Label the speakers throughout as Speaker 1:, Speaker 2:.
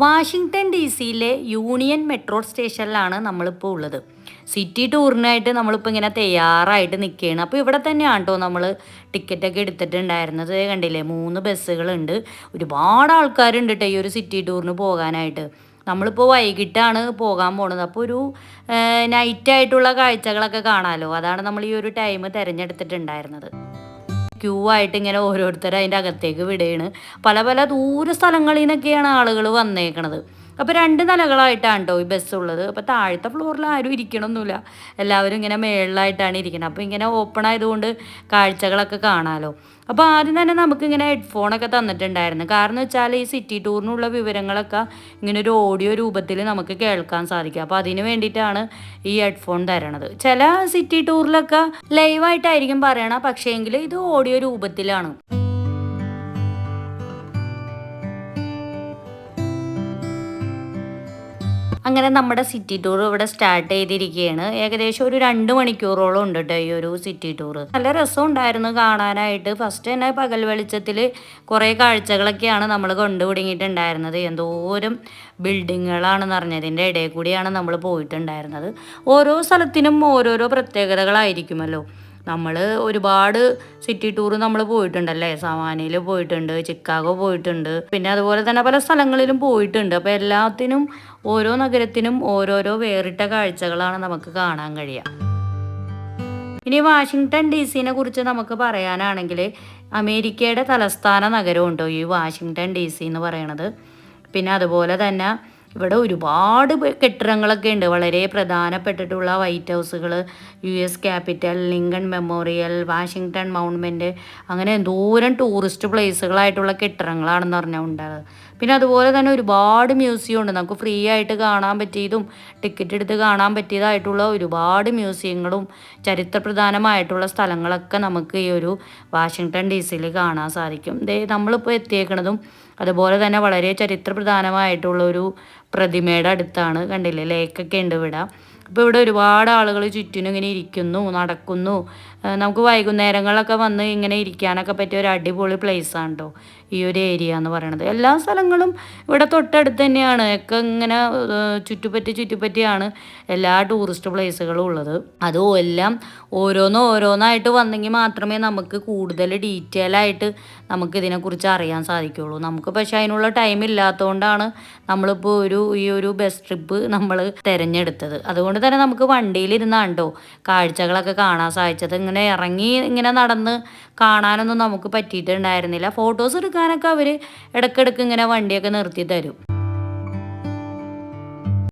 Speaker 1: Washington D സിയിലെ Union metro സ്റ്റേഷനിലാണ് നമ്മളിപ്പോൾ ഉള്ളത്. സിറ്റി ടൂറിനായിട്ട് നമ്മളിപ്പോൾ ഇങ്ങനെ തയ്യാറായിട്ട് നിൽക്കുകയാണ് അപ്പോൾ ഇവിടെ തന്നെയാണ് കേട്ടോ നമ്മൾ ടിക്കറ്റൊക്കെ എടുത്തിട്ടുണ്ടായിരുന്നത്? കണ്ടില്ലേ? മൂന്ന് ബസ്സുകളുണ്ട്. ഒരുപാട് ആൾക്കാരുണ്ട് കേട്ടോ ഈ ഒരു സിറ്റി ടൂറിന് പോകാനായിട്ട്. നമ്മളിപ്പോൾ വൈകിട്ടാണ് പോകാൻ പോണത്. അപ്പോൾ ഒരു നൈറ്റായിട്ടുള്ള കാഴ്ചകളൊക്കെ കാണാമല്ലോ അതാണ് നമ്മൾ ഈ ഒരു ടൈം തിരഞ്ഞെടുത്തിട്ടുണ്ടായിരുന്നത്. ക്യൂ ആയിട്ട് ഇങ്ങനെ ഓരോരുത്തർ അതിന്റെ അകത്തേക്ക് വിടുകയാണ് പല പല ദൂര സ്ഥലങ്ങളിൽ നിന്നൊക്കെയാണ് ആളുകൾ വന്നേക്കണത്. അപ്പോൾ രണ്ട് നിലകളായിട്ടാണ് കേട്ടോ ഈ ബസ് ഉള്ളത്? അപ്പോൾ താഴത്തെ ഫ്ലോറിൽ ആരും ഇരിക്കണമൊന്നുമില്ല എല്ലാവരും ഇങ്ങനെ മേളിലായിട്ടാണ് ഇരിക്കുന്നത് അപ്പോൾ ഇങ്ങനെ ഓപ്പൺ ആയതുകൊണ്ട് കാഴ്ചകളൊക്കെ കാണാമല്ലോ അപ്പോൾ ആദ്യം തന്നെ നമുക്കിങ്ങനെ ഹെഡ്ഫോണൊക്കെ തന്നിട്ടുണ്ടായിരുന്നു. കാരണം വെച്ചാൽ ഈ സിറ്റി ടൂറിനുള്ള വിവരങ്ങളൊക്കെ ഇങ്ങനെ ഒരു ഓഡിയോ രൂപത്തിൽ നമുക്ക് കേൾക്കാൻ സാധിക്കും. അപ്പോൾ അതിന് വേണ്ടിയിട്ടാണ് ഈ ഹെഡ്ഫോൺ തരണത്. ചില സിറ്റി ടൂറിലൊക്കെ ലൈവായിട്ടായിരിക്കും പറയണ പക്ഷേങ്കിൽ ഇത് ഓഡിയോ രൂപത്തിലാണ്. അങ്ങനെ നമ്മുടെ സിറ്റി ടൂർ ഇവിടെ സ്റ്റാർട്ട് ചെയ്തിരിക്കുകയാണ്. ഏകദേശം ഒരു രണ്ട് മണിക്കൂറോളം ഉണ്ട് കേട്ടോ ഈ ഒരു സിറ്റി ടൂർ നല്ല രസം ഉണ്ടായിരുന്നു കാണാനായിട്ട്. ഫസ്റ്റ് തന്നെ പകൽ വെളിച്ചത്തിൽ കുറേ കാഴ്ചകളൊക്കെയാണ് നമ്മൾ കൊണ്ടുപിടിങ്ങിയിട്ടുണ്ടായിരുന്നത്. എന്തോരം ബിൽഡിങ്ങുകളാണെന്ന് അറിഞ്ഞതിന്റെ ഇടയിൽ കൂടിയാണ് നമ്മൾ പോയിട്ടുണ്ടായിരുന്നത്. ഓരോ സ്ഥലത്തിനും ഓരോരോ പ്രത്യേകതകളായിരിക്കുമല്ലോ. നമ്മൾ ഒരുപാട് സിറ്റി ടൂർ നമ്മൾ പോയിട്ടുണ്ടല്ലേ? സവാനയിൽ പോയിട്ടുണ്ട് ചിക്കാഗോ പോയിട്ടുണ്ട്. പിന്നെ അതുപോലെ തന്നെ പല സ്ഥലങ്ങളിലും പോയിട്ടുണ്ട്. അപ്പോൾ എല്ലാത്തിനും ഓരോ നഗരത്തിനും ഓരോരോ വേറിട്ട കാഴ്ചകളാണ് നമുക്ക് കാണാൻ കഴിയുക. ഇനി വാഷിങ്ടൺ ഡി സിനെ കുറിച്ച് നമുക്ക് പറയാനാണെങ്കിൽ അമേരിക്കയുടെ തലസ്ഥാന നഗരമുണ്ടോ? ഈ വാഷിങ്ടൺ ഡി സി എന്ന് പറയണത്. പിന്നെ അതുപോലെ തന്നെ ഇവിടെ ഒരുപാട് കെട്ടിടങ്ങളൊക്കെ ഉണ്ട്. വളരെ പ്രധാനപ്പെട്ടിട്ടുള്ള white ഹൗസുകൾ U S Capitol Lincoln Memorial Washington Monument അങ്ങനെ എന്തോരം ടൂറിസ്റ്റ് പ്ലേസുകളായിട്ടുള്ള കെട്ടിടങ്ങളാണെന്ന് പറഞ്ഞാൽ ഉണ്ടാകുന്നത് പിന്നെ അതുപോലെ തന്നെ ഒരുപാട് മ്യൂസിയം ഉണ്ട്. നമുക്ക് ഫ്രീ ആയിട്ട് കാണാൻ പറ്റിയതും ടിക്കറ്റ് എടുത്ത് കാണാൻ പറ്റിയതായിട്ടുള്ള ഒരുപാട് മ്യൂസിയങ്ങളും ചരിത്രപ്രധാനമായിട്ടുള്ള സ്ഥലങ്ങളൊക്കെ നമുക്ക് ഈ ഒരു വാഷിങ്ടൺ ഡി സിയിൽ കാണാൻ സാധിക്കും. ദേ നമ്മളിപ്പോൾ എത്തിയേക്കണതും അതുപോലെ തന്നെ വളരെ ചരിത്രപ്രധാനമായിട്ടുള്ള ഒരു പ്രതിമയുടെ അടുത്താണ്. കണ്ടില്ലേ? ലേക്കൊക്കെ ഉണ്ട് ഇവിടെ. അപ്പോൾ ഇവിടെ ഒരുപാട് ആളുകൾ ചുറ്റിനും ഇങ്ങനെ ഇരിക്കുന്നു നടക്കുന്നു. നമുക്ക് വൈകുന്നേരങ്ങളൊക്കെ വന്ന് ഇങ്ങനെ ഇരിക്കാനൊക്കെ പറ്റിയ ഒരു അടിപൊളി പ്ലേസാണ് കേട്ടോ ഈ ഒരു ഏരിയ എന്ന് പറയുന്നത് എല്ലാ സ്ഥലങ്ങളും ഇവിടെ തൊട്ടടുത്ത് തന്നെയാണ്. ഒക്കെ ഇങ്ങനെ ചുറ്റുപറ്റി ചുറ്റുപറ്റിയാണ് എല്ലാ ടൂറിസ്റ്റ് പ്ലേസുകളും ഉള്ളത്. അതും എല്ലാം ഓരോന്ന് ഓരോന്നായിട്ട് വന്നെങ്കിൽ മാത്രമേ നമുക്ക് കൂടുതൽ ഡീറ്റെയിൽ ആയിട്ട് നമുക്ക് ഇതിനെക്കുറിച്ച് അറിയാൻ സാധിക്കുകയുള്ളൂ നമുക്ക് പക്ഷെ അതിനുള്ള ടൈം ഇല്ലാത്തതുകൊണ്ടാണ് നമ്മളിപ്പോൾ ഒരു ഈ ഒരു ബസ് ട്രിപ്പ് നമ്മൾ തിരഞ്ഞെടുത്തത്. അതുകൊണ്ട് തന്നെ നമുക്ക് വണ്ടിയിലിരുന്നാണ് കേട്ടോ കാഴ്ചകളൊക്കെ കാണാൻ സാധിച്ചത്. ഇങ്ങനെ ഇറങ്ങി ഇങ്ങനെ നടന്ന് കാണാനൊന്നും നമുക്ക് പറ്റിയിട്ടുണ്ടായിരുന്നില്ല. ഫോട്ടോസ് എടുക്കാനൊക്കെ അവർ ഇടയ്ക്കിടയ്ക്ക് ഇങ്ങനെ വണ്ടിയൊക്കെ നിർത്തി തരും.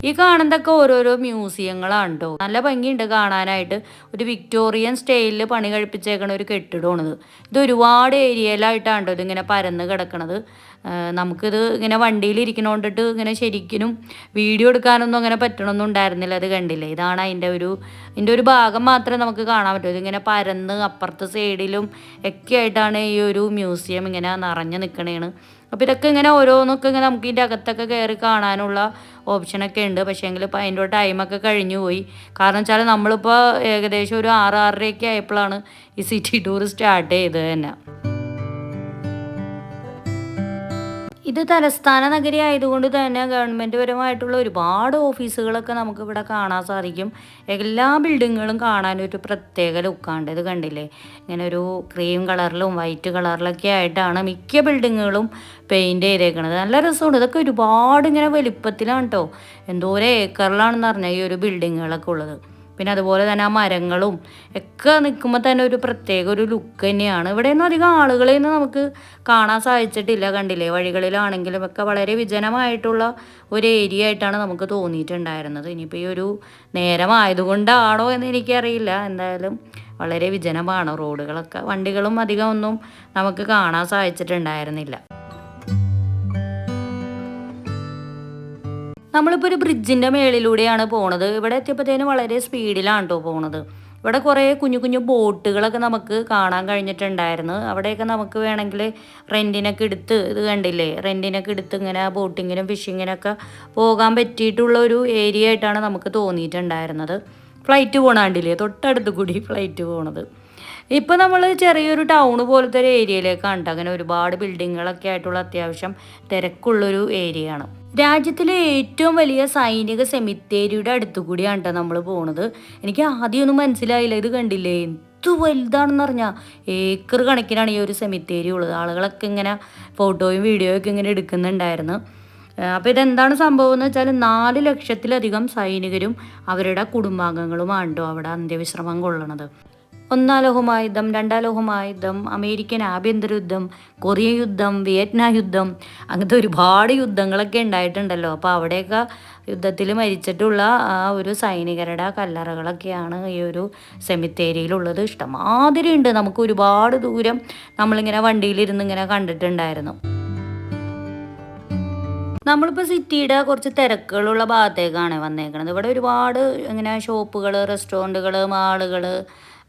Speaker 1: ഈ കാണുന്നതൊക്കെ ഓരോരോ മ്യൂസിയങ്ങളാണ് കേട്ടോ നല്ല ഭംഗിയുണ്ട് കാണാനായിട്ട്. ഒരു വിക്ടോറിയൻ സ്റ്റൈലിൽ പണി കഴിപ്പിച്ചേക്കണ ഒരു കെട്ടിടമാണിത്. ഇത് ഒരുപാട് ഏരിയയിലായിട്ടാണ് കേട്ടോ ഇതിങ്ങനെ പരന്ന് കിടക്കണത്. നമുക്കിത് ഇങ്ങനെ വണ്ടിയിൽ ഇരിക്കണോണ്ടിട്ട് ഇങ്ങനെ ശരിക്കും വീഡിയോ എടുക്കാനൊന്നും അങ്ങനെ പറ്റണമൊന്നും ഉണ്ടായിരുന്നില്ല. അത് കണ്ടില്ലേ? ഇതാണ് അതിന്റെ ഒരു ഇതിന്റെ ഒരു ഭാഗം മാത്രമേ നമുക്ക് കാണാൻ പറ്റൂ. ഇതിങ്ങനെ പരന്ന് അപ്പുറത്തെ സൈഡിലും ഒക്കെ ആയിട്ടാണ് ഈ ഒരു മ്യൂസിയം ഇങ്ങനെ നിറഞ്ഞു നിൽക്കണേണ് അപ്പോൾ ഇതൊക്കെ ഇങ്ങനെ ഓരോന്നൊക്കെ ഇങ്ങനെ നമുക്ക് ഇതിന്റെ അകത്തൊക്കെ കയറി കാണാനുള്ള ഓപ്ഷനൊക്കെ ഉണ്ട്. പക്ഷേ എങ്കിൽ ഇപ്പോൾ അതിന്റെ ടൈമൊക്കെ കഴിഞ്ഞു പോയി. കാരണം വെച്ചാൽ നമ്മളിപ്പോൾ ഏകദേശം ഒരു ആറ് ആറരയൊക്കെ ആയപ്പോഴാണ് ഈ സിറ്റി ടൂർ സ്റ്റാർട്ട് ചെയ്തത് തന്നെ. ഇത് തലസ്ഥാന നഗരി ആയതുകൊണ്ട് തന്നെ ഗവൺമെന്റ് പരമായിട്ടുള്ള ഒരുപാട് ഓഫീസുകളൊക്കെ നമുക്ക് ഇവിടെ കാണാൻ സാധിക്കും. എല്ലാ ബിൽഡിങ്ങുകളും കാണാൻ ഒരു പ്രത്യേക ലുക്കാണ്ട് ഇത് കണ്ടില്ലേ? ഇങ്ങനെ ഒരു ക്രീം കളറിലും വൈറ്റ് കളറിലൊക്കെ ആയിട്ടാണ് മിക്ക ബിൽഡിങ്ങുകളും പെയിന്റ് ചെയ്തേക്കുന്നത് നല്ല രസമുണ്ട് ഇതൊക്കെ ഒരുപാട് ഇങ്ങനെ വലിപ്പത്തിലാണ് കേട്ടോ എന്തോരം ഏക്കറിലാണെന്ന് പറഞ്ഞാൽ ഈ ഒരു ബിൽഡിങ്ങുകളൊക്കെ ഉള്ളത്. പിന്നെ അതുപോലെ തന്നെ ആ മരങ്ങളും ഒക്കെ നിൽക്കുമ്പോൾ തന്നെ ഒരു പ്രത്യേക ഒരു ലുക്ക് തന്നെയാണ്. ഇവിടെയൊന്നും അധികം ആളുകളെയൊന്നും നമുക്ക് കാണാൻ സാധിച്ചിട്ടില്ല കണ്ടില്ലേ? വഴികളിലാണെങ്കിലും ഒക്കെ വളരെ വിജനമായിട്ടുള്ള ഒരു ഏരിയ ആയിട്ടാണ് നമുക്ക് തോന്നിയിട്ടുണ്ടായിരുന്നത്. ഇനിയിപ്പോൾ ഈ ഒരു നേരമായതുകൊണ്ടാണോ എന്ന് എനിക്കറിയില്ല. എന്തായാലും വളരെ വിജനമാണ്. റോഡുകളൊക്കെ വണ്ടികളും അധികം ഒന്നും നമുക്ക് കാണാൻ സാധിച്ചിട്ടുണ്ടായിരുന്നില്ല. നമ്മളിപ്പോൾ ഒരു ബ്രിഡ്ജിന്റെ മേളിലൂടെയാണ് പോണത്. ഇവിടെ എത്തിയപ്പോഴത്തേനും വളരെ സ്പീഡിലാണ് കേട്ടോ പോണത്. ഇവിടെ കുറേ കുഞ്ഞു കുഞ്ഞു ബോട്ടുകളൊക്കെ നമുക്ക് കാണാൻ കഴിഞ്ഞിട്ടുണ്ടായിരുന്നു. അവിടെയൊക്കെ നമുക്ക് വേണമെങ്കിൽ റെന്റിനൊക്കെ എടുത്ത് ഇത് കണ്ടില്ലേ? റെന്റിനൊക്കെ എടുത്ത് ഇങ്ങനെ ബോട്ടിങ്ങിനും ഫിഷിങ്ങിനൊക്കെ പോകാൻ പറ്റിയിട്ടുള്ള ഒരു ഏരിയ ആയിട്ടാണ് നമുക്ക് തോന്നിയിട്ടുണ്ടായിരുന്നത്. ഫ്ലൈറ്റ് പോകണാണ്ടില്ലേ തൊട്ടടുത്ത് കൂടി ഫ്ലൈറ്റ് പോണത്. ഇപ്പോൾ നമ്മൾ ചെറിയൊരു ടൗൺ പോലത്തെ ഒരു ഏരിയയിലേക്കാണ് അങ്ങനെ ഒരുപാട് ബിൽഡിങ്ങുകളൊക്കെ ആയിട്ടുള്ള അത്യാവശ്യം തിരക്കുള്ളൊരു ഏരിയയാണ് രാജ്യത്തിലെ ഏറ്റവും വലിയ സൈനിക സെമിത്തേരിയുടെ അടുത്തുകൂടിയാണ് കേട്ടോ നമ്മൾ പോണത്. എനിക്ക് ആദ്യമൊന്നും മനസ്സിലായില്ല ഇത് കണ്ടില്ലേ? എന്ത് വലുതാണെന്ന് പറഞ്ഞാൽ ഏക്കർ കണക്കിനാണ് ഈ ഒരു സെമിത്തേരി ഉള്ളത്. ആളുകളൊക്കെ ഇങ്ങനെ ഫോട്ടോയും വീഡിയോയും ഒക്കെ ഇങ്ങനെ എടുക്കുന്നുണ്ടായിരുന്നു. അപ്പോൾ ഇതെന്താണ് സംഭവം എന്ന് വെച്ചാൽ നാല് ലക്ഷത്തിലധികം സൈനികരും അവരുടെ കുടുംബാംഗങ്ങളുമാണ് കേട്ടോ അവിടെ അന്ത്യവിശ്രമം കൊള്ളണത്. ഒന്നാം ലോകമായുദ്ധം രണ്ടാം ലോകമായുദ്ധം അമേരിക്കൻ ആഭ്യന്തര യുദ്ധം കൊറിയ യുദ്ധം വിയറ്റ്നാം യുദ്ധം അങ്ങനത്തെ ഒരുപാട് യുദ്ധങ്ങളൊക്കെ ഉണ്ടായിട്ടുണ്ടല്ലോ. അപ്പോൾ അവിടെയൊക്കെ യുദ്ധത്തിൽ മരിച്ചിട്ടുള്ള ആ ഒരു സൈനികരുടെ കല്ലറകളൊക്കെയാണ് ഈ ഒരു സെമിത്തേരിയിലുള്ളത്. ഇഷ്ടമാതിരി ഉണ്ട്. നമുക്ക് ഒരുപാട് ദൂരം നമ്മളിങ്ങനെ വണ്ടിയിലിരുന്ന് ഇങ്ങനെ കണ്ടിട്ടുണ്ടായിരുന്നു. നമ്മളിപ്പോൾ സിറ്റിയുടെ കുറച്ച് തിരക്കുകളുള്ള ഭാഗത്തേക്കാണ് വന്നേക്കുന്നത് ഇവിടെ ഒരുപാട് ഇങ്ങനെ ഷോപ്പുകൾ റെസ്റ്റോറന്റുകൾ മാളുകൾ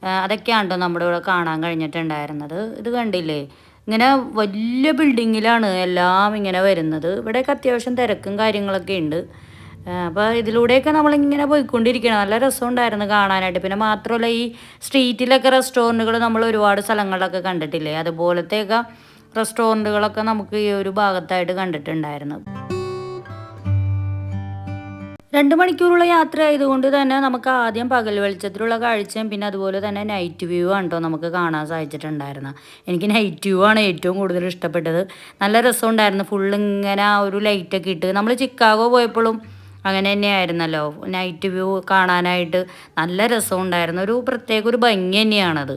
Speaker 1: അതൊക്കെയാണ് കേട്ടോ നമ്മുടെ ഇവിടെ കാണാൻ കഴിഞ്ഞിട്ടുണ്ടായിരുന്നത്. ഇത് കണ്ടില്ലേ? ഇങ്ങനെ വലിയ ബിൽഡിങ്ങിലാണ് എല്ലാം ഇങ്ങനെ വരുന്നത്. ഇവിടെയൊക്കെ അത്യാവശ്യം തിരക്കും കാര്യങ്ങളൊക്കെ ഉണ്ട്. അപ്പോൾ ഇതിലൂടെയൊക്കെ നമ്മളിങ്ങനെ പോയിക്കൊണ്ടിരിക്കണം നല്ല രസം രസമുണ്ടായിരുന്നു കാണാനായിട്ട്. പിന്നെ മാത്രമല്ല ഈ സ്ട്രീറ്റിലൊക്കെ റെസ്റ്റോറന്റുകൾ നമ്മൾ ഒരുപാട് സ്ഥലങ്ങളിലൊക്കെ കണ്ടിട്ടില്ലേ? അതുപോലത്തെയൊക്കെ റെസ്റ്റോറന്റുകളൊക്കെ നമുക്ക് ഈ ഒരു ഭാഗത്തായിട്ട് കണ്ടിട്ടുണ്ടായിരുന്നു. രണ്ട് മണിക്കൂറുള്ള യാത്ര ആയതുകൊണ്ട് തന്നെ നമുക്ക് ആദ്യം പകൽ വെളിച്ചത്തിലുള്ള കാഴ്ചയും പിന്നെ അതുപോലെ തന്നെ നൈറ്റ് വ്യൂ ആണ് കേട്ടോ നമുക്ക് കാണാൻ സാധിച്ചിട്ടുണ്ടായിരുന്നത്. എനിക്ക് നൈറ്റ് വ്യൂ ആണ് ഏറ്റവും കൂടുതൽ ഇഷ്ടപ്പെട്ടത്. നല്ല രസമുണ്ടായിരുന്നു. ഫുൾ ഇങ്ങനെ ഒരു ലൈറ്റൊക്കെ ഇട്ട് നമ്മൾ ചിക്കാഗോ പോയപ്പോഴും അങ്ങനെ തന്നെയായിരുന്നല്ലോ. നൈറ്റ് വ്യൂ കാണാനായിട്ട് നല്ല രസമുണ്ടായിരുന്നു. ഒരു പ്രത്യേക ഒരു ഭംഗി തന്നെയാണത്.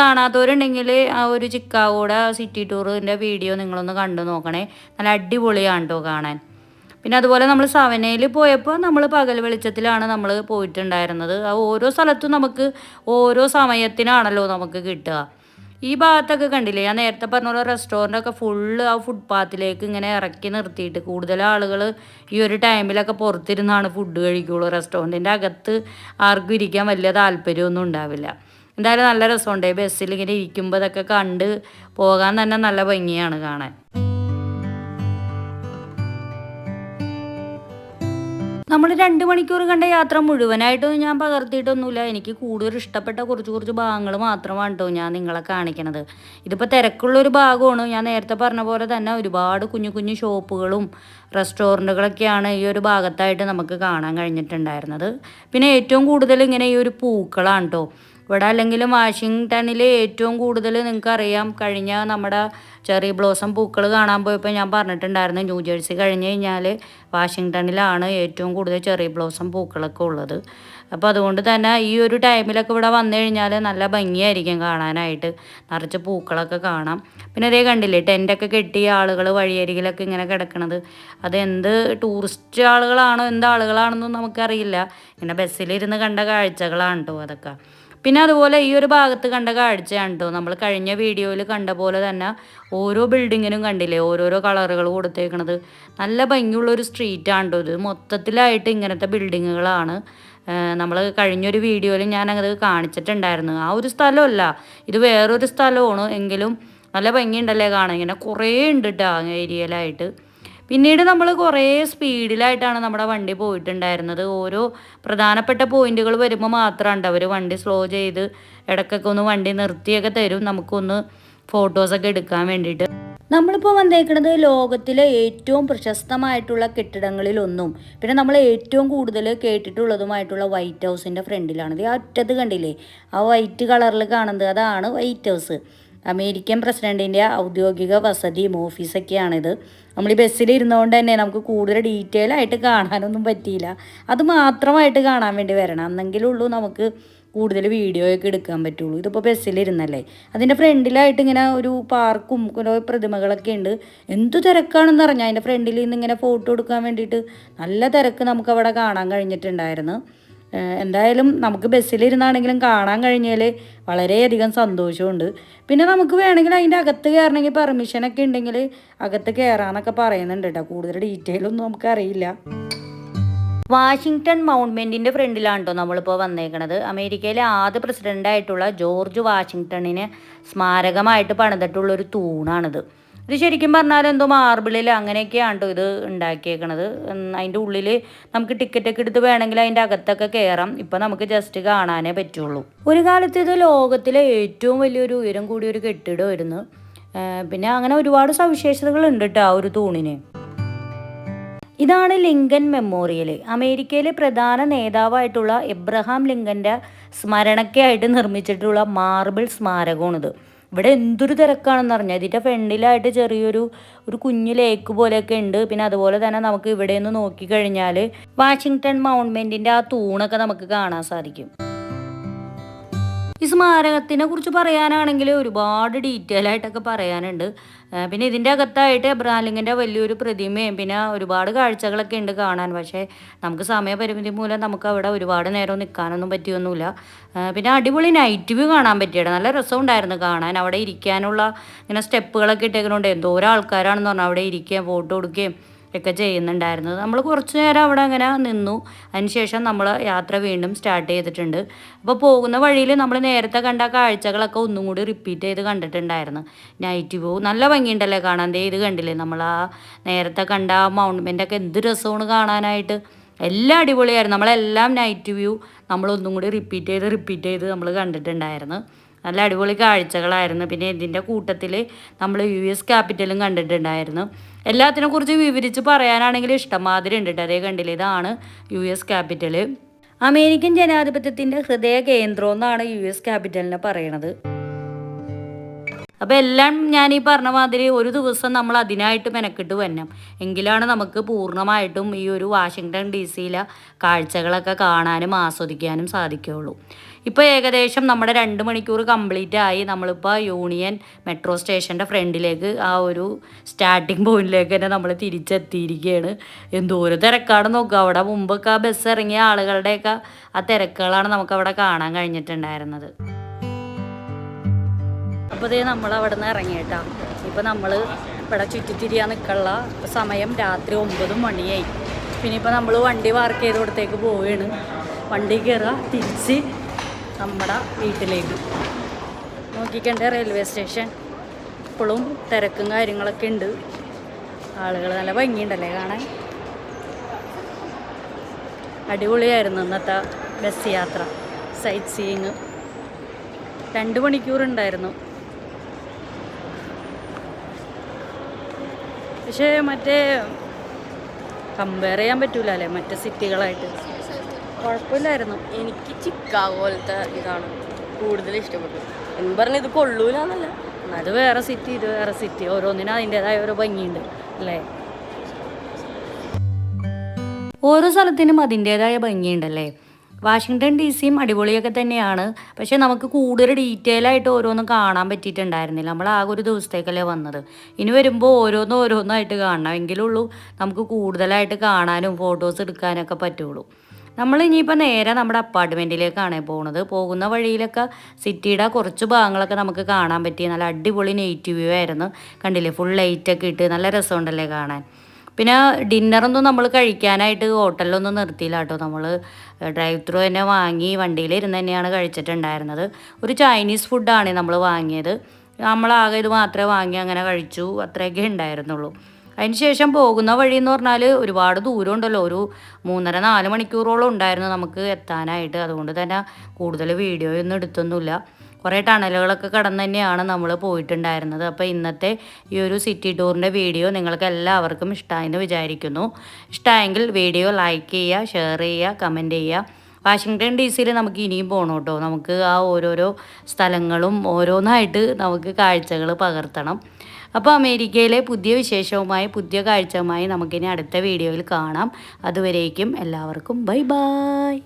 Speaker 1: കാണാത്തവരുണ്ടെങ്കിൽ ആ ഒരു ചിക്കാഗോയുടെ സിറ്റി ടൂറിന്റെ വീഡിയോ നിങ്ങളൊന്ന് കണ്ടു നോക്കണേ. നല്ല അടിപൊളിയാണ് കേട്ടോ കാണാൻ. പിന്നെ അതുപോലെ നമ്മൾ സവനയിൽ പോയപ്പോൾ നമ്മൾ പകൽ വെളിച്ചത്തിലാണ് നമ്മൾ പോയിട്ടുണ്ടായിരുന്നത്. ഓരോ സ്ഥലത്തും നമുക്ക് ഓരോ സമയത്തിനാണല്ലോ നമുക്ക് കിട്ടുക. ഈ ഭാഗത്തൊക്കെ കണ്ടില്ലേ? ഞാൻ നേരത്തെ പറഞ്ഞ പോലെ റെസ്റ്റോറന്റൊക്കെ ഫുള്ള് ആ ഫുട്പാത്തിലേക്ക് ഇങ്ങനെ ഇറക്കി നിർത്തിയിട്ട് കൂടുതൽ ആളുകൾ ഈ ഒരു ടൈമിലൊക്കെ പുറത്തിരുന്നാണ് ഫുഡ് കഴിക്കുള്ളൂ. റെസ്റ്റോറന്റിന്റെ അകത്ത് ആർക്കും ഇരിക്കാൻ വലിയ താല്പര്യമൊന്നും ഉണ്ടാവില്ല. എന്തായാലും നല്ല രസമുണ്ട്. ബസ്സിൽ ഇങ്ങനെ ഇരിക്കുമ്പോൾ ഇതൊക്കെ കണ്ട് പോകാൻ തന്നെ നല്ല ഭംഗിയാണ് കാണാൻ. നമ്മൾ രണ്ട് മണിക്കൂർ കണ്ട യാത്ര മുഴുവനായിട്ടൊന്നും ഞാൻ പകർത്തിയിട്ടൊന്നുമില്ല. എനിക്ക് കൂടുതൽ ഇഷ്ടപ്പെട്ട കുറച്ച് കുറച്ച് ഭാഗങ്ങൾ മാത്രമാണ് കേട്ടോ ഞാൻ നിങ്ങളെ കാണിക്കണത്. ഇതിപ്പോൾ തിരക്കുള്ളൊരു ഭാഗമാണ്. ഞാൻ നേരത്തെ പറഞ്ഞ പോലെ തന്നെ ഒരുപാട് കുഞ്ഞു കുഞ്ഞു ഷോപ്പുകളും റെസ്റ്റോറന്റുകളൊക്കെയാണ് ഈ ഒരു ഭാഗത്തായിട്ട് നമുക്ക് കാണാൻ കഴിഞ്ഞിട്ടുണ്ടായിരുന്നത്. പിന്നെ ഏറ്റവും കൂടുതൽ ഇങ്ങനെ ഈ ഒരു പൂക്കളാണ് കേട്ടോ. ഇവിടെ അല്ലെങ്കിലും വാഷിങ്ടണിൽ ഏറ്റവും കൂടുതൽ നിങ്ങൾക്ക് അറിയാം കഴിഞ്ഞ നമ്മുടെ ചെറി ബ്ലോസം പൂക്കൾ കാണാൻ പോയപ്പോൾ ഞാൻ പറഞ്ഞിട്ടുണ്ടായിരുന്നു ന്യൂ ജേഴ്സി കഴിഞ്ഞ് കഴിഞ്ഞാൽ വാഷിങ്ടണിലാണ് ഏറ്റവും കൂടുതൽ ചെറി ബ്ലോസം പൂക്കളൊക്കെ ഉള്ളത്. അപ്പോൾ അതുകൊണ്ട് തന്നെ ഈ ഒരു ടൈമിലൊക്കെ ഇവിടെ വന്നു കഴിഞ്ഞാൽ നല്ല ഭംഗിയായിരിക്കും കാണാനായിട്ട്. നിറച്ച് പൂക്കളൊക്കെ കാണാം. പിന്നെ അതേ കണ്ടില്ലേ ടെന്റൊക്കെ കെട്ടി ആളുകൾ വഴിയരികിലൊക്കെ ഇങ്ങനെ കിടക്കണത്. അത് എന്ത് ടൂറിസ്റ്റ് ആളുകളാണോ എന്ത് ആളുകളാണെന്നും നമുക്കറിയില്ല. ഇങ്ങനെ ബസ്സിലിരുന്ന് കണ്ട കാഴ്ചകളാണ് കേട്ടോ അതൊക്കെ. പിന്നെ അതുപോലെ ഈ ഒരു ഭാഗത്ത് കണ്ട കാഴ്ചയാണ് കേട്ടോ നമ്മൾ കഴിഞ്ഞ വീഡിയോയിൽ കണ്ട പോലെ തന്നെ ഓരോ ബിൽഡിങ്ങിനും കണ്ടില്ലേ? ഓരോരോ കളറുകൾ കൊടുത്തേക്കണത്. നല്ല ഭംഗിയുള്ളൊരു സ്ട്രീറ്റാണ് ഇത്. മൊത്തത്തിലായിട്ട് ഇങ്ങനത്തെ ബിൽഡിങ്ങുകളാണ് നമ്മൾ കഴിഞ്ഞൊരു വീഡിയോയിൽ ഞാൻ അത് കാണിച്ചിട്ടുണ്ടായിരുന്നു. ആ ഒരു സ്ഥലമല്ല. ഇത് വേറൊരു സ്ഥലമാണ്. എങ്കിലും നല്ല ഭംഗിയുണ്ടല്ലേ കാണാൻ? ഇങ്ങനെ കുറേ ഉണ്ട് കേട്ടോ ആ ഏരിയയിലായിട്ട്. പിന്നീട് നമ്മൾ കുറേ സ്പീഡിലായിട്ടാണ് നമ്മുടെ വണ്ടി പോയിട്ടുണ്ടായിരുന്നത്. ഓരോ പ്രധാനപ്പെട്ട പോയിന്റുകൾ വരുമ്പോൾ മാത്രമാണ് അവർ വണ്ടി സ്ലോ ചെയ്ത് ഇടയ്ക്കൊക്കെ ഒന്ന് വണ്ടി നിർത്തിയൊക്കെ തരും. നമുക്കൊന്ന് ഫോട്ടോസൊക്കെ എടുക്കാൻ വേണ്ടിയിട്ട്. നമ്മളിപ്പോൾ വന്നേക്കുന്നത് ലോകത്തിലെ ഏറ്റവും പ്രശസ്തമായിട്ടുള്ള കെട്ടിടങ്ങളിലൊന്നും പിന്നെ നമ്മൾ ഏറ്റവും കൂടുതൽ കേട്ടിട്ടുള്ളതുമായിട്ടുള്ള വൈറ്റ് ഹൗസിന്റെ ഫ്രണ്ടിലാണ്. ഇത് ആ അറ്റത്ത് കണ്ടില്ലേ? ആ വൈറ്റ് കളറിൽ കാണുന്നത് അതാണ് വൈറ്റ് ഹൗസ്. അമേരിക്കൻ പ്രസിഡന്റിന്റെ ഔദ്യോഗിക വസതിയും ഓഫീസൊക്കെയാണിത്. നമ്മൾ ഈ ബസ്സിൽ ഇരുന്നുകൊണ്ട് തന്നെ നമുക്ക് കൂടുതൽ ഡീറ്റെയിൽ ആയിട്ട് കാണാനൊന്നും പറ്റിയില്ല. അത് മാത്രമായിട്ട് കാണാൻ വേണ്ടി വരണം. എന്നെങ്കിലുള്ളൂ നമുക്ക് കൂടുതൽ വീഡിയോ ഒക്കെ എടുക്കാൻ പറ്റുള്ളൂ. ഇതിപ്പോൾ ബസ്സിലിരുന്നല്ലേ? അതിന്റെ ഫ്രണ്ടിലായിട്ട് ഇങ്ങനെ ഒരു പാർക്കും കുറേ പ്രതിമകളൊക്കെ ഉണ്ട്. എന്ത് തിരക്കാണെന്ന് പറഞ്ഞാൽ അതിന്റെ ഫ്രണ്ടിൽ നിന്ന് ഇങ്ങനെ ഫോട്ടോ എടുക്കാൻ വേണ്ടിയിട്ട് നല്ല തിരക്ക് നമുക്ക് അവിടെ കാണാൻ കഴിഞ്ഞിട്ടുണ്ടായിരുന്നു. എന്തായാലും നമുക്ക് ബസ്സിലിരുന്നാണെങ്കിലും കാണാൻ കഴിഞ്ഞാൽ വളരെയധികം സന്തോഷമുണ്ട്. പിന്നെ നമുക്ക് വേണമെങ്കിൽ അതിന്റെ അകത്ത് കയറണമെങ്കിൽ പെർമിഷനൊക്കെ ഉണ്ടെങ്കിൽ അകത്ത് കയറാമെന്നൊക്കെ പറയുന്നുണ്ട് കേട്ടോ. കൂടുതൽ ഡീറ്റെയിൽ ഒന്നും നമുക്കറിയില്ല വാഷിങ്ടൺ മൗണ്ട്മെന്റിന്റെ ഫ്രണ്ടിലാണ് കേട്ടോ നമ്മളിപ്പോൾ വന്നേക്കണത്? അമേരിക്കയിലെ ആദ്യ പ്രസിഡന്റായിട്ടുള്ള ജോർജ് വാഷിങ്ടണിന് സ്മാരകമായിട്ട് പണിതിട്ടുള്ളൊരു തൂണാണിത്. ഇത് ശരിക്കും പറഞ്ഞാൽ എന്തോ മാർബിളിൽ അങ്ങനെയൊക്കെയാണ് ഇത് ഉണ്ടാക്കിയേക്കണത്. അതിന്റെ ഉള്ളിൽ നമുക്ക് ടിക്കറ്റൊക്കെ എടുത്ത് വേണമെങ്കിൽ അതിന്റെ അകത്തൊക്കെ കയറാം. ഇപ്പം നമുക്ക് ജസ്റ്റ് കാണാനേ പറ്റുള്ളൂ. ഒരു കാലത്ത് ഇത് ലോകത്തിലെ ഏറ്റവും വലിയൊരു ഉയരം കൂടിയ ഒരു കെട്ടിടമായിരുന്നു. പിന്നെ അങ്ങനെ ഒരുപാട് സവിശേഷതകൾ ഉണ്ട് കേട്ടോ ആ ഒരു തൂണിന്. ഇതാണ് ലിങ്കൻ മെമ്മോറിയൽ. അമേരിക്കയിലെ പ്രധാന നേതാവായിട്ടുള്ള എബ്രഹാം ലിങ്കന്റെ സ്മരണയ്ക്കായിട്ട് നിർമ്മിച്ചിട്ടുള്ള മാർബിൾ സ്മാരകമാണിത്. ഇവിടെ എന്തൊരു തിരക്കാണെന്ന് പറഞ്ഞാൽ ഇതിന്റെ ഫ്രണ്ടിലായിട്ട് ചെറിയൊരു ഒരു കുഞ്ഞു ലേക്ക് പോലെയൊക്കെ ഉണ്ട്. പിന്നെ അതുപോലെ തന്നെ നമുക്ക് ഇവിടെ നിന്ന് നോക്കിക്കഴിഞ്ഞാൽ വാഷിങ്ടൺ മൗണ്ട്മെന്റിന്റെ ആ തൂണൊക്കെ നമുക്ക് കാണാൻ സാധിക്കും. ഈ സ്മാരകത്തിനെ കുറിച്ച് പറയാനാണെങ്കിൽ ഒരുപാട് ഡീറ്റെയിൽ ആയിട്ടൊക്കെ പറയാനുണ്ട്. പിന്നെ ഇതിന്റെ അകത്തായിട്ട് എബ്രാലിങ്ങിന്റെ വലിയൊരു പ്രതിമയും പിന്നെ ഒരുപാട് കാഴ്ചകളൊക്കെ ഉണ്ട് കാണാൻ. പക്ഷേ നമുക്ക് സമയപരിമിതി മൂലം നമുക്ക് അവിടെ ഒരുപാട് നേരം നിൽക്കാനൊന്നും പറ്റിയൊന്നുമില്ല. പിന്നെ അടിപൊളി നൈറ്റ് വ്യൂ കാണാൻ പറ്റിയിട്ട് നല്ല രസമുണ്ടായിരുന്നു കാണാൻ. അവിടെ ഇരിക്കാനുള്ള ഇങ്ങനെ സ്റ്റെപ്പുകളൊക്കെ ഇട്ടേക്കുന്നുണ്ട് എന്തോരം ആൾക്കാരാണെന്ന് പറഞ്ഞാൽ അവിടെ ഇരിക്കുകയും ഫോട്ടോ എടുക്കുകയും ഒക്കെ ചെയ്യുന്നുണ്ടായിരുന്നത്. നമ്മൾ കുറച്ച് നേരം അവിടെ അങ്ങനെ നിന്നു. അതിനുശേഷം നമ്മൾ യാത്ര വീണ്ടും സ്റ്റാർട്ട് ചെയ്തിട്ടുണ്ട്. അപ്പോൾ പോകുന്ന വഴിയിൽ നമ്മൾ നേരത്തെ കണ്ട കാഴ്ചകളൊക്കെ ഒന്നും കൂടി റിപ്പീറ്റ് ചെയ്ത് കണ്ടിട്ടുണ്ടായിരുന്നു. നൈറ്റ് വ്യൂ നല്ല ഭംഗിയുണ്ടല്ലേ കാണാൻ? ദേ ഇത് കണ്ടില്ലേ? നമ്മൾ ആ നേരത്തെ കണ്ട ആ മൗണ്ട്മെന്റ് ഒക്കെ എന്ത് രസമാണ് കാണാനായിട്ട്. എല്ലാം അടിപൊളിയായിരുന്നു. നമ്മളെല്ലാം നൈറ്റ് വ്യൂ നമ്മളൊന്നും കൂടി റിപ്പീറ്റ് ചെയ്ത് റിപ്പീറ്റ് ചെയ്ത് നമ്മൾ കണ്ടിട്ടുണ്ടായിരുന്നു. നല്ല അടിപൊളി കാഴ്ചകളായിരുന്നു. പിന്നെ ഇതിന്റെ കൂട്ടത്തിൽ നമ്മൾ യു എസ് ക്യാപിറ്റലും കണ്ടിട്ടുണ്ടായിരുന്നു. എല്ലാത്തിനെ കുറിച്ച് വിവരിച്ച് പറയാനാണെങ്കിൽ ഇഷ്ടംമാതിരി ഉണ്ട് കേട്ടോ. അതേ കണ്ടില്ല? ഇതാണ് യു എസ് ക്യാപിറ്റൽ അമേരിക്കൻ ജനാധിപത്യത്തിന്റെ ഹൃദയ കേന്ദ്രം എന്നാണ് യു എസ് ക്യാപിറ്റലിനെ പറയണത്. അപ്പോൾ എല്ലാം ഞാൻ ഈ പറഞ്ഞ മാതിരി ഒരു ദിവസം നമ്മൾ അതിനായിട്ട് മെനക്കെട്ട് വരണം. എങ്കിലാണ് നമുക്ക് പൂർണമായിട്ടും ഈ ഒരു വാഷിങ്ടൺ ഡി സിയിലെ കാഴ്ചകളൊക്കെ കാണാനും ആസ്വദിക്കാനും സാധിക്കുകയുള്ളൂ. ഇപ്പോൾ ഏകദേശം നമ്മുടെ രണ്ട് മണിക്കൂർ കംപ്ലീറ്റ് ആയി. നമ്മളിപ്പോൾ യൂണിയൻ മെട്രോ സ്റ്റേഷന്റെ ഫ്രണ്ടിലേക്ക് ആ ഒരു സ്റ്റാർട്ടിംഗ് പോയിന്റിലേക്ക് തന്നെ നമ്മൾ തിരിച്ചെത്തിയിരിക്കുകയാണ് എന്തോരം തിരക്കാട് നോക്കുക അവിടെ മുമ്പൊക്കെ ആ ബസ് ഇറങ്ങിയ ആളുകളുടെയൊക്കെ ആ തിരക്കുകളാണ് നമുക്കവിടെ കാണാൻ കഴിഞ്ഞിട്ടുണ്ടായിരുന്നത്. അപ്പോൾ ഇതേ നമ്മൾ അവിടെ നിന്ന് ഇറങ്ങിയിട്ടാ. ഇപ്പോൾ നമ്മൾ ഇവിടെ ചുറ്റിത്തിരിയാൻ നിൽക്കുള്ള സമയം രാത്രി ഒമ്പത് മണിയായി. പിന്നെ ഇപ്പോൾ നമ്മൾ വണ്ടി പാർക്ക് ചെയ്ത് കൊടുത്തേക്ക് പോവുകയാണ് വണ്ടി കയറുക തിരിച്ച് നമ്മുടെ വീട്ടിലേക്ക്. നോക്കിക്കണ്ടേ റെയിൽവേ സ്റ്റേഷൻ ഇപ്പോഴും തിരക്കും കാര്യങ്ങളൊക്കെ ഉണ്ട്. ആളുകൾ നല്ല ഭംഗിയുണ്ടല്ലേ കാണാൻ? അടിപൊളിയായിരുന്നു ഇന്നത്തെ ബസ് യാത്ര. സൈറ്റ് സീയിങ് രണ്ട് മണിക്കൂറുണ്ടായിരുന്നു. പക്ഷേ മറ്റേ കമ്പയർ ചെയ്യാൻ പറ്റൂല അല്ലേ? മറ്റു സിറ്റികളായിട്ട് കുഴപ്പമില്ലായിരുന്നു.
Speaker 2: എനിക്ക് ചിക്കാഗോ പോലത്തെ ഇതാണ് കൂടുതൽ ഇഷ്ടപ്പെട്ടു എന്ന് പറഞ്ഞ ഇത് കൊള്ളൂലെന്നല്ല
Speaker 1: അത് വേറെ സിറ്റി ഇത് വേറെ സിറ്റി ഓരോന്നിനും അതിന്റെതായ ഓരോ ഭംഗിയുണ്ട് അല്ലേ? ഓരോ സ്ഥലത്തിനും അതിന്റെതായ ഭംഗിയുണ്ടല്ലേ? വാഷിങ്ടൺ ഡി സിയും അടിപൊളിയൊക്കെ തന്നെയാണ്. പക്ഷേ നമുക്ക് കൂടുതൽ ഡീറ്റെയിൽ ആയിട്ട് ഓരോന്നും കാണാൻ പറ്റിയിട്ടുണ്ടായിരുന്നില്ല. നമ്മൾ ആകെ ഒരു ദിവസത്തേക്കല്ലേ വന്നത്. ഇനി വരുമ്പോൾ ഓരോന്നും ഓരോന്നായിട്ട് കാണണം എങ്കിലുള്ളൂ നമുക്ക് കൂടുതലായിട്ട് കാണാനും ഫോട്ടോസ് എടുക്കാനൊക്കെ പറ്റുള്ളൂ. നമ്മൾ ഇനിയിപ്പോൾ നേരെ നമ്മുടെ അപ്പാർട്ട്മെന്റിലേക്കാണ് പോകുന്നത് പോകുന്ന വഴിയിലൊക്കെ സിറ്റിയുടെ കുറച്ച് ഭാഗങ്ങളൊക്കെ നമുക്ക് കാണാൻ പറ്റി. നല്ല അടിപൊളി നെയ്റ്റ് വ്യൂ ആയിരുന്നു. കണ്ടില്ലേ? ഫുൾ ലൈറ്റൊക്കെ ഇട്ട് നല്ല രസമുണ്ടല്ലേ കാണാൻ. പിന്നെ ഡിന്നറൊന്നും നമ്മൾ കഴിക്കാനായിട്ട് ഹോട്ടലിലൊന്നും നിർത്തിയില്ല കേട്ടോ നമ്മൾ ഡ്രൈവ് ത്രൂ തന്നെ വാങ്ങി വണ്ടിയിൽ ഇരുന്ന് തന്നെയാണ് കഴിച്ചിട്ടുണ്ടായിരുന്നത്. ഒരു ചൈനീസ് ഫുഡാണ് നമ്മൾ വാങ്ങിയത്. നമ്മളാകെ ഇത് മാത്രമേ വാങ്ങി അങ്ങനെ കഴിച്ചു. അത്രയൊക്കെ ഉണ്ടായിരുന്നുള്ളൂ. ശേഷം പോകുന്ന വഴി എന്ന് പറഞ്ഞാൽ ഒരുപാട് ദൂരം ഉണ്ടല്ലോ ഒരു മൂന്നര നാല് മണിക്കൂറോളം ഉണ്ടായിരുന്നു നമുക്ക് എത്താനായിട്ട്. അതുകൊണ്ട് തന്നെ കൂടുതൽ വീഡിയോ ഒന്നും എടുത്തൊന്നുമില്ല. കുറേ ടണലുകളൊക്കെ കടന്ന് തന്നെയാണ് നമ്മൾ പോയിട്ടുണ്ടായിരുന്നത്. അപ്പോൾ ഇന്നത്തെ ഈ ഒരു സിറ്റി ടൂറിന്റെ വീഡിയോ നിങ്ങൾക്ക് എല്ലാവർക്കും ഇഷ്ടമായെന്ന് വിചാരിക്കുന്നു. ഇഷ്ടമായെങ്കിൽ വീഡിയോ ലൈക്ക് ചെയ്യുക ഷെയർ ചെയ്യുക കമന്റ് ചെയ്യുക. വാഷിങ്ടൺ ഡി സിയിൽ നമുക്ക് ഇനിയും പോകണം കേട്ടോ നമുക്ക് ആ ഓരോരോ സ്ഥലങ്ങളും ഓരോന്നായിട്ട് നമുക്ക് കാഴ്ചകൾ പകർത്തണം. അപ്പോൾ അമേരിക്കയിലെ പുതിയ വിശേഷവുമായി പുതിയ കാഴ്ചയുമായി നമുക്കിനി അടുത്ത വീഡിയോയിൽ കാണാം. അതുവരേക്കും എല്ലാവർക്കും ബൈ ബായ്